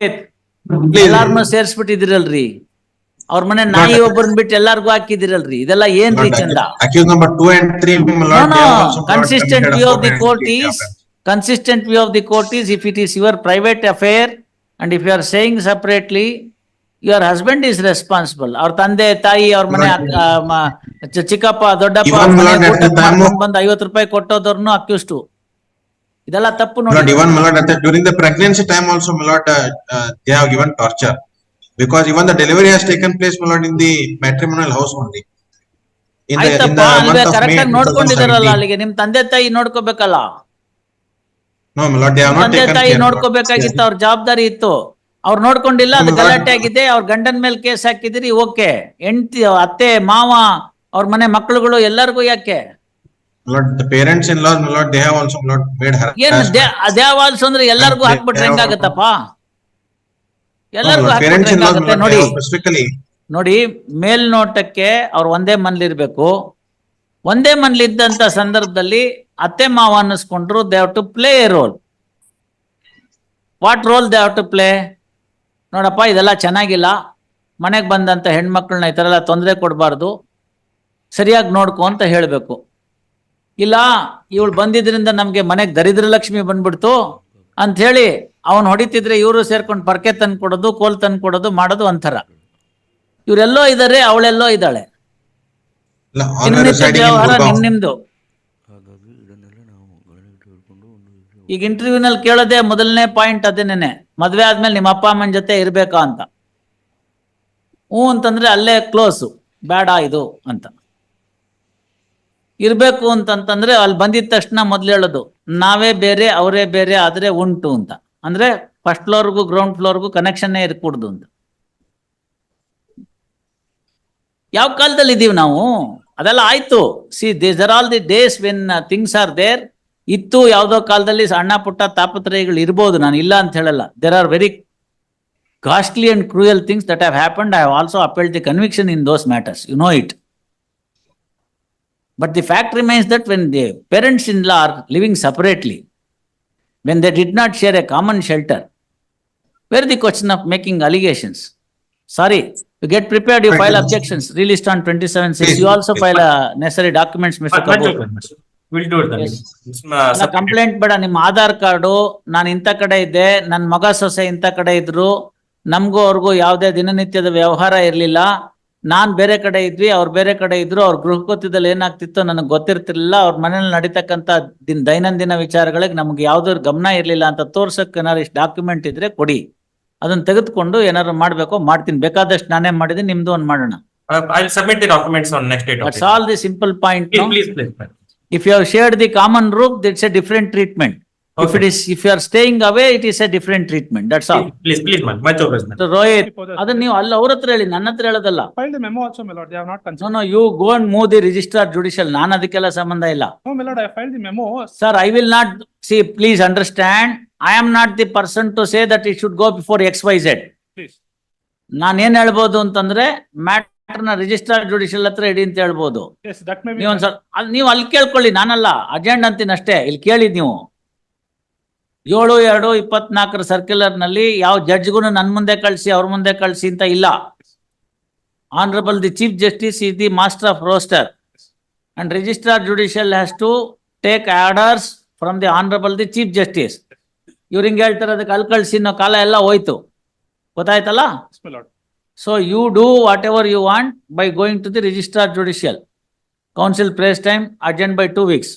Please. ಎಲ್ಲಾರ್ನು ಸೇರ್ಸ್ಬಿಟ್ಟಿದಿರಲ್ರಿ ಅವ್ರ ಮನೆ ನಾಯಿ ಒಬ್ಬರನ್ ಬಿಟ್ಟು ಎಲ್ಲಾರ್ಗು ಹಾಕಿದಿರಲ್ರಿ ಇದೆಲ್ಲ ಏನ್ರಿ ಚಂದ Accused number two and three, my No, lord, they have no, also not consistent committed a view of fraud the and court guilty is, offense. consistent view of the court is if it is your private affair and if you are saying separately, your husband is responsible. ಅವ್ರ ತಂದೆ ತಾಯಿ ಅವ್ರ ಮನೆ ಅಕ್ಕ- ಆ, ಮ- ಚ- ಚಿಕ್ಕಪ್ಪ ದೊಡ್ಡಪ್ಪ Even ಅವ್ರ ಮನೆ Lord, at the ಊಟಕ್ಕೆ time of- ಮಾಡ್ಕೊಂಡ್ ಬಂದು ಐವತ್ತು ರೂಪಾಯಿ ಕೊಟ್ಟೋದವ್ರನ್ನು ಅಕ್ಯೂಸ್ಟು ಇದೆಲ್ಲ ತಪ್ಪು ನೋಡಿ. ಇವನ್ ಮಲಾಟ್ ಅಂತ during the pregnancy time also ಮಲಾಟ್ they have given torture because even the delivery has taken place ಮಲಾಟ್ in the matrimonial house only ನೋಡ್ಕೊಂಡಿದಾರಲ್ಲ ಅಲ್ಲಿಗೆ ನಿಮ್ ತಂದೆ ತಾಯಿ ನೋಡ್ಕೋಬೇಕಲ್ಲ? ತಂದೆ ತಾಯಿ ನೋಡ್ಕೋಬೇಕಾಗಿತ್ತು ಅವ್ರ ಜವಾಬ್ದಾರಿ ಇತ್ತು. ಅವ್ರು ನೋಡ್ಕೊಂಡಿಲ್ಲ ಅದು ಗಲಾಟೆ ಆಗಿದೆ ಅವ್ರ ಗಂಡನ ಮೇಲೆ ಕೇಸ್ ಹಾಕಿದಿರಿ ಓಕೆ. ಹೆಂಡತಿ ಅತ್ತೆ ಮಾವ ಅವ್ರ ಮನೆ ಮಕ್ಕಳುಗಳು ಎಲ್ಲರಿಗೂ ಯಾಕೆ? Lord, the parents in laws, my lord, they have also, my lord, made ಏನ್ harassment. ಅಂದ್ರೆ ಎಲ್ಲರಿಗೂ ಹಾಕ್ಬಿಟ್ರೆ ಹೆಂಗಾಗತ್ತಪ್ಪ? ಎಲ್ಲರಿಗೂ ನೋಡಿ ನೋಡಿ ಮೇಲ್ನೋಟಕ್ಕೆ ಅವ್ರು ಒಂದೇ ಮನ್ಲಿರ್ಬೇಕು. ಒಂದೇ ಮನ್ಲಿದ್ದಂತ ಸಂದರ್ಭದಲ್ಲಿ ಅತ್ತೆ ಮಾವ ಅನ್ನಿಸ್ಕೊಂಡ್ರು they have to play a role what role they have to play ನೋಡಪ್ಪ ಇದೆಲ್ಲ ಚೆನ್ನಾಗಿಲ್ಲ. ಮನೆಗೆ ಬಂದಂತ ಹೆಣ್ಮಕ್ಳನ್ನ ಈ ಥರ ಎಲ್ಲ ತೊಂದರೆ ಕೊಡಬಾರ್ದು. ಸರಿಯಾಗಿ ನೋಡ್ಕೊ ಅಂತ ಹೇಳಬೇಕು. ಇಲ್ಲ ಇವಳು ಬಂದಿದ್ರಿಂದ ನಮಗೆ ಮನೆಗೆ ದರಿದ್ರ ಲಕ್ಷ್ಮಿ ಬಂದ್ಬಿಡ್ತು ಅಂತ ಹೇಳಿ ಅವನು ಹೊಡಿತಿದ್ರೆ ಇವರು ಸೇರ್ಕೊಂಡು ಪರ್ಕೆ ತಂದು ಕೊಡೋದು ಕೋಲ್ ತಂದು ಕೊಡೋದು ಮಾಡೋದು ಒಂಥರ. ಇವರೆಲ್ಲೋ ಇದಾರೆ ಅವಳೆಲ್ಲೋ ಇದ್ದಾಳೆ. ವ್ಯವಹಾರ ನಿಮ್ ನಿಮ್ದು ಹಾಗಾಗಿ ಇದನ್ನೆಲ್ಲ ನಾವು ಗಮನಕ್ಕೆ ಒಂದು ಈಗ ಇಂಟರ್ವ್ಯೂನಲ್ಲಿ ಕೇಳೋದೇ ಮೊದಲನೇ ಪಾಯಿಂಟ್ ಅದೇನೇನೆ ಮದ್ವೆ ಆದ್ಮೇಲೆ ನಿಮ್ಮ ಅಪ್ಪ ಅಮ್ಮನ ಜೊತೆ ಇರ್ಬೇಕಾ ಅಂತ. ಹ್ಞೂ ಅಂತಂದ್ರೆ ಅಲ್ಲೇ ಕ್ಲೋಸು ಬೇಡ ಇದು ಅಂತ. ಇರ್ಬೇಕು ಅಂತಂತಂದ್ರೆ ಅಲ್ಲಿ ಬಂದಿದ ತಕ್ಷಣ ಮೊದ್ಲು ಹೇಳೋದು, ನಾವೇ ಬೇರೆ, ಅವರೇ ಬೇರೆ ಆದ್ರೆ ಉಂಟು ಅಂತ. ಅಂದ್ರೆ ಫಸ್ಟ್ ಫ್ಲೋರ್ಗೂ ಗ್ರೌಂಡ್ ಫ್ಲೋರ್ಗೂ ಕನೆಕ್ಷನ್ನೇ ಇರ್ಕೂಡ್ದು ಅಂತ. ಯಾವ ಕಾಲದಲ್ಲಿ ಇದೀವಿ ನಾವು? ಅದೆಲ್ಲ ಆಯ್ತು. See these are all the days when things are there ಇತ್ತು ಯಾವುದೋ ಕಾಲದಲ್ಲಿ ಸಣ್ಣ ಪುಟ್ಟ ತಾಪತ್ರಯಗಳು ಇರ್ಬೋದು, ನಾನು ಇಲ್ಲ ಅಂತ ಹೇಳಲ್ಲ. There are very costly and cruel things that have happen I also appeal the conviction in those matters you know it but the fact remains that when the parents in law are living separately, when they did not share a common shelter, where the question of making allegations? Sorry, you get prepared you file objections released on 27 6 you also file a necessary documents mr Kapoor. okay, much. We'll do it then. Yes. Complaint, uh, submitted. Complaint ಬೇಡ ನಿಮ್ಮ Aadhaar card ನಾನು ಇಂಥ ಕಡೆ ಇದ್ದೆ ನನ್ನ ಮಗ ಸೊಸೆ ಇಂಥ ಕಡೆ ಇದ್ರು ನಮಗೂ ಅವ್ರಿಗೂ ಯಾವುದೇ ದಿನನಿತ್ಯದ ವ್ಯವಹಾರ ಇರಲಿಲ್ಲ ನಾನ್ ಬೇರೆ ಕಡೆ ಇದ್ವಿ ಅವ್ರು ಬೇರೆ ಕಡೆ ಇದ್ರು ಅವ್ರ ಗೃಹಕೃತ್ಯದಲ್ಲಿ ಏನಾಗ್ತಿತ್ತು ನನಗೆ ಗೊತ್ತಿರ್ತಿರ್ಲಿಲ್ಲ ಅವ್ರ ಮನೇಲಿ ನಡೀತಕ್ಕಂತ ದಿನ ದೈನಂದಿನ ವಿಚಾರಗಳಿಗೆ ನಮ್ಗೆ ಯಾವ್ದ್ರ ಗಮನ ಇರ್ಲಿಲ್ಲ ಅಂತ ತೋರ್ಸಕ್ ಏನಾರು ಇಷ್ಟು ಡಾಕ್ಯುಮೆಂಟ್ ಇದ್ರೆ ಕೊಡಿ. ಅದನ್ನ ತೆಗೆದುಕೊಂಡು ಏನಾದ್ರು ಮಾಡ್ಬೇಕು ಮಾಡ್ತೀನಿ. ಬೇಕಾದಷ್ಟು ನಾನೇ ಮಾಡಿದೀನಿ ನಿಮ್ದು ಒಂದ್ ಮಾಡೋಣ. That's all the simple point if you shared the common roof that's a different common a. If it is, if you are staying away, it is a different treatment, that's all. Please, please, man. Much obliged, man. So Rohit, Before the- ಅದನ್ನ ನೀವು ಅಲ್ಲಿ ಅವ್ರ ಹತ್ರ ಹೇಳಿ ನನ್ನ ಹತ್ರ ಹೇಳೋದಲ್ಲ. Filed the memo also, my lord, they have not No, considered. no, you go and move the registrar judicial, ನಾನು ಅದಕ್ಕೆಲ್ಲ ಸಂಬಂಧ ಇಲ್ಲ. No, my lord, I filed the memo, Sir, I will not, see, please understand, I am not the person to say that it should go before X, Y, Z. please. ನಾನ್ ಏನ್ ಹೇಳ್ಬೋದು ಅಂತಂದ್ರೆ ಮ್ಯಾಟರ್ನ registrar judicial ಹತ್ರ ಇಡಿ ಅಂತ ಹೇಳ್ಬೋದು. Yes, that may be. ನೀವು ಒಂದ್ಸಲ, ಅಲ್ಲಿ ನೀವು ಅಲ್ಲಿ ಕೇಳ್ಕೊಳ್ಳಿ, ನಾನಲ್ಲ, ಅಜೆಂಡ್ ಅಂತೀನಿ ಅಷ್ಟೇ, ಇಲ್ಲಿ ಕೇಳಿದ್ ನೀವು. ಏಳು ಎರಡು ಇಪ್ಪತ್ನಾಲ್ಕರ ಸರ್ಕ್ಯುಲರ್ನಲ್ಲಿ ಯಾವ ಜಡ್ಜ್ಗೂ ನನ್ನ ಮುಂದೆ ಕಳಿಸಿ ಅವ್ರ ಮುಂದೆ ಕಳಿಸಿ ಅಂತ ಇಲ್ಲ. Honourable the chief justice is the master of roster and registrar judicial has to take orders from the honourable the chief justice ಇವ್ರು ಹಿಂಗೆ ಹೇಳ್ತಾರೆ ಅದಕ್ಕೆ ಅಲ್ಲಿ ಕಳಿಸಿ ಅನ್ನೋ ಕಾಲ ಎಲ್ಲ ಹೋಯ್ತು. ಗೊತ್ತಾಯ್ತಲ್ಲ? So you do whatever you want by going to the registrar judicial council prays time urgent by two weeks